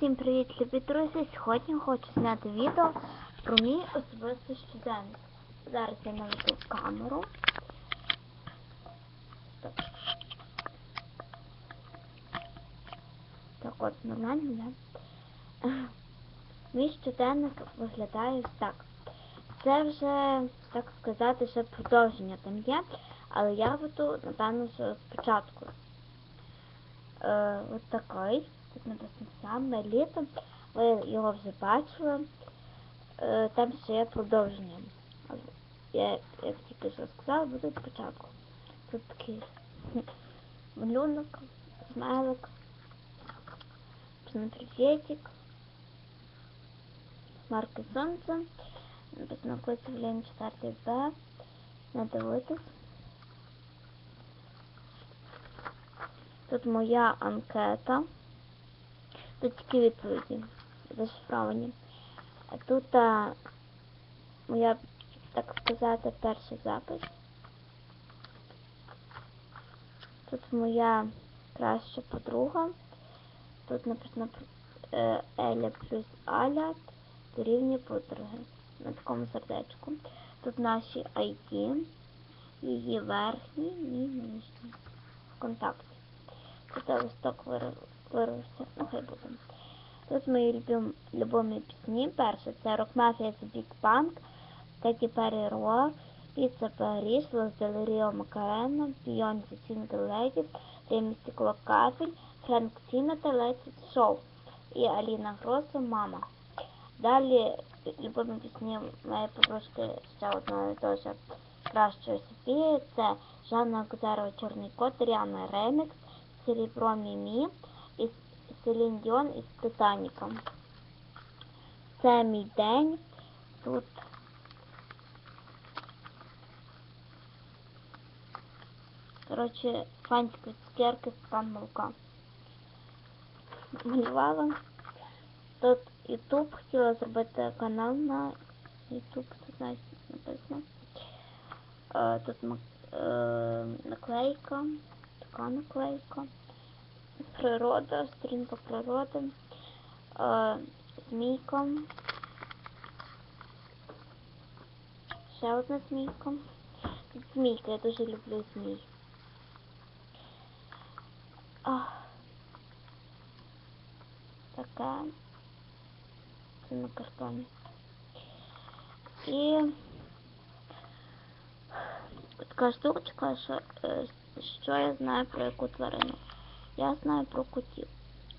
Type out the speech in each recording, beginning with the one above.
Всім привіт, любі друзі! Сьогодні хочу зняти відео про мій особистий щоденник. Зараз я наведу камеру. Так. Так от, нормально, да? Мій щоденник виглядає ось так. Це вже, так сказати, ще продовження там є, але я веду, напевно, спочатку. Е, ось такий. Тут написано саме літо. Ви його вже бачили. Е, там ще є продовження. Я, як тільки що сказала, буде спочатку. Тут такий малюнок, смайлик, приветик, марки сонця, написано Костя Влянь 4 Б. Не дивитись. Тут моя анкета. Тут тільки відповіді зашифровані. А тут а, моя, так сказати, перший запис. Тут моя краща подруга. Тут написано е, Еля плюс Аля дорівнює подруги. На такому сердечку. Тут наші ID, її верхній, мій нижній. Контакт. Тут листок вир- вирвався, ну хай буде. Тут мої любим, любимі пісні. Перше це Mafia The Big Bang, Кеті Перрі Ро, Піца Паріж, Лос Делеріо Макарена, Бейонсе Single Ladies, Ремі Стекло Кафель, Френк Сінатор, Летіт Шоу і Аліна Гросо Мама. Далі любимі пісні моєї подружки ще одної теж кращої Софії. Це Жанна Кузарова Чорний кот, Ріана Ремікс, Серебро Мімі і Селін із Титаніком. Це мій день. Тут коротше фантики цукерки стан молока. Малювала. Тут YouTube хотіла зробити канал на YouTube, тут знаєш, написано. Е, Тут е, наклейка, така наклейка. Природа, сторінка природи, е, змійка. Ще одна змійка. Тут змійка, я дуже люблю змій. Ах. Така. Це на картоні. І така штучка, що, е, що я знаю про яку тварину. Я знаю про котів.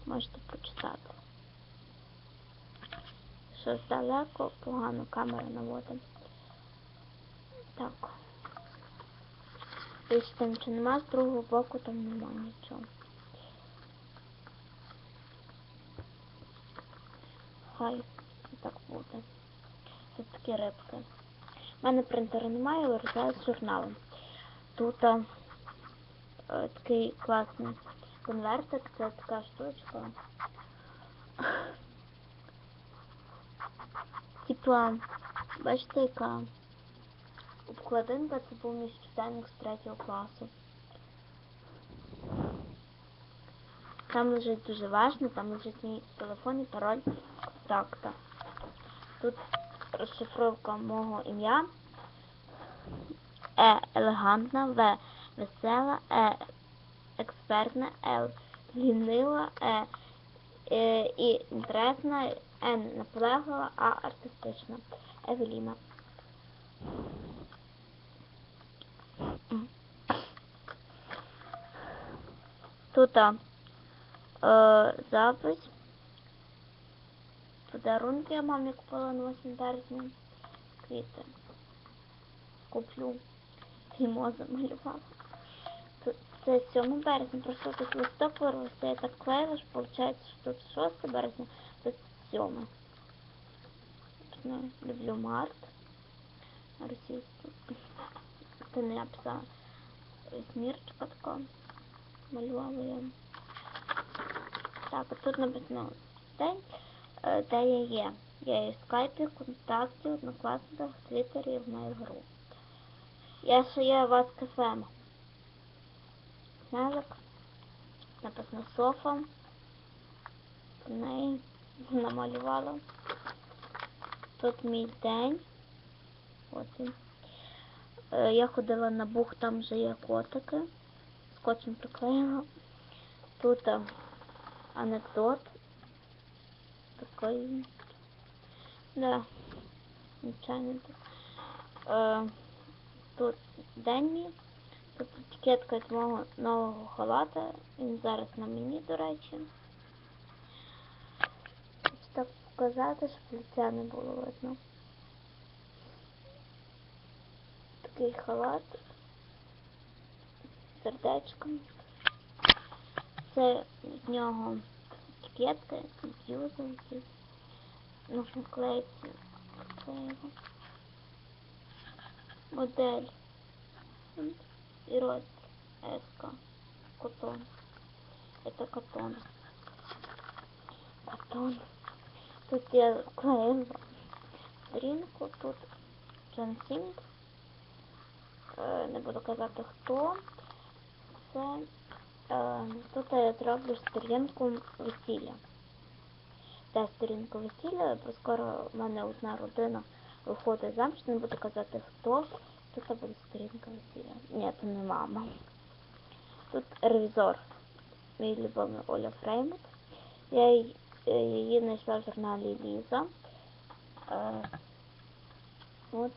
Можете почитати. Щось далеко, погано камера наводить. Так. Більше там нічого нема, з другого боку там нема нічого. Хай так буде. Це такі рибки. У мене принтера немає, роздаю з журналом. Тут а, е, такий класний конвертик, це така штучка. Типа, бачите, яка обкладинка, це був мій щоденник з третього класу. Там лежить дуже важно, там лежить мій телефон і пароль контакта. Тут розшифровка мого ім'я. Е елегантна, В весела, Е експертна, Л лінива, Е, е і інтересна, Н наполеглива, А артистична. Евеліна. Тут е, запис. Подарунки я мамі купила на 8 березня. Квіти. Куплю. Фімо замалювала. Це 7 березня, просто тут листок вирвався, я так клеїла, що виходить, що тут 6 березня, тут 7. Не люблю март. Російську. Це не я писала. Смірчка така. Малювала я. Так, а тут написано день, е, де я є. Я є в скайпі, контакті, однокласниках, твіттері в мою гру. Я ще є у вас кафем. Смайлик. Написано софа. Неї намалювала. Тут мій день. От він. Е, Я ходила на бух, там вже є котики. Скотчем приклеїла. Тут е, анекдот. Такий. Да. Нічайно тут. Е, тут день мій. Етикетка від мого нового халата. Він зараз на мені, до речі. Хочу так показати, щоб лиця не було видно. Такий халат. з Сердечком. Це від нього етикетка, якийсь. Нужно клеїти. Модель. И рост. Котон. Это катон. Катон. Тут я клеила сторінку, тут Джансінг. Е, Не буду казати хто. Це е, тут я зроблю сторінку весілля. Це сторінка весілля, бо скоро в мене одна родина виходить заміж, не буду казати хто. Тут буде сторінка весілля. Ні, це не мама. Тут ревізор. Мій любимий Оля Фреймут. Я її, е, знайшла в журналі Ліза. Е, от.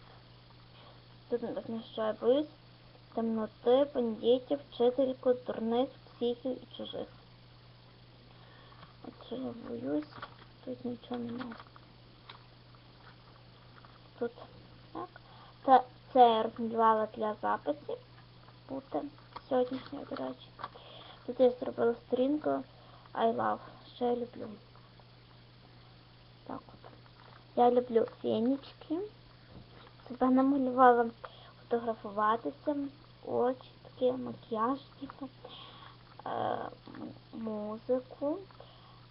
Тут розміщає боюсь темноти, бандитів, вчительку, дурних, психів і чужих. От що я боюсь, тут нічого немає. Тут. Це, я розмалювала для записів. Бути сьогоднішньої, до речі. Тут я зробила сторінку I love, що я люблю. Так от. Я люблю фенічки. Себе намалювала фотографуватися, очі, такі макіяж, типу, е, музику,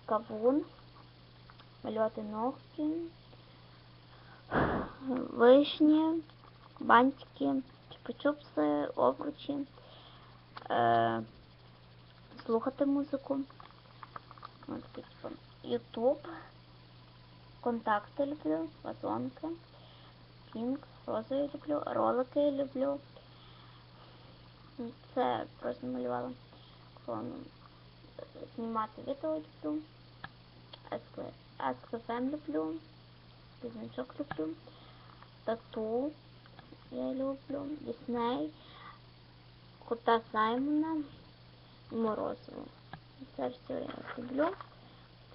кавун, малювати ногті, вишні, бантики, чупа-чупси, обручі, е, слухати музику. Типу, Ютуб, контакти люблю, вазонки, пінк, розу я люблю, ролики я люблю. Це просто малювала. Знімати відео люблю. SQFM люблю. Пізначок люблю. Тату я люблю. Дісней. Кота Саймона. Морозиво. Це все я люблю.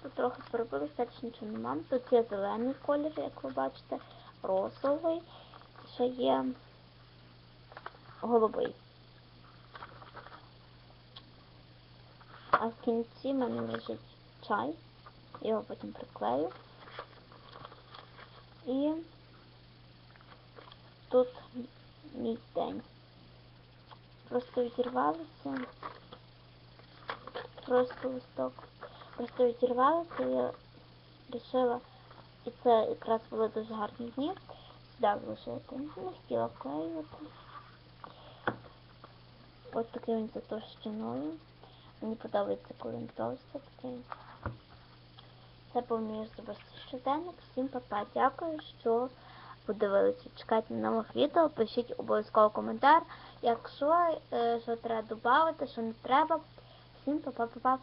Тут трохи поробилося, теж нічого нема. Тут є зелений колір, як ви бачите, розовий. Ще є голубий. А в кінці в мене лежить чай. Його потім приклею. І тут мій день. Просто відірвалося. Просто листок. Просто відірвалося, я вирішила, і це якраз були дуже гарні дні, сюди вложити. Не хотіла вклеювати. Ось такий він за товщиною. Мені подобається, коли він товстий такий. Це був мій особистий щоденник. Всім папа. Дякую, що подивилися. Чекайте на нових відео, пишіть обов'язково коментар. Якщо е, що треба додати, що не треба. Всім папа, папа.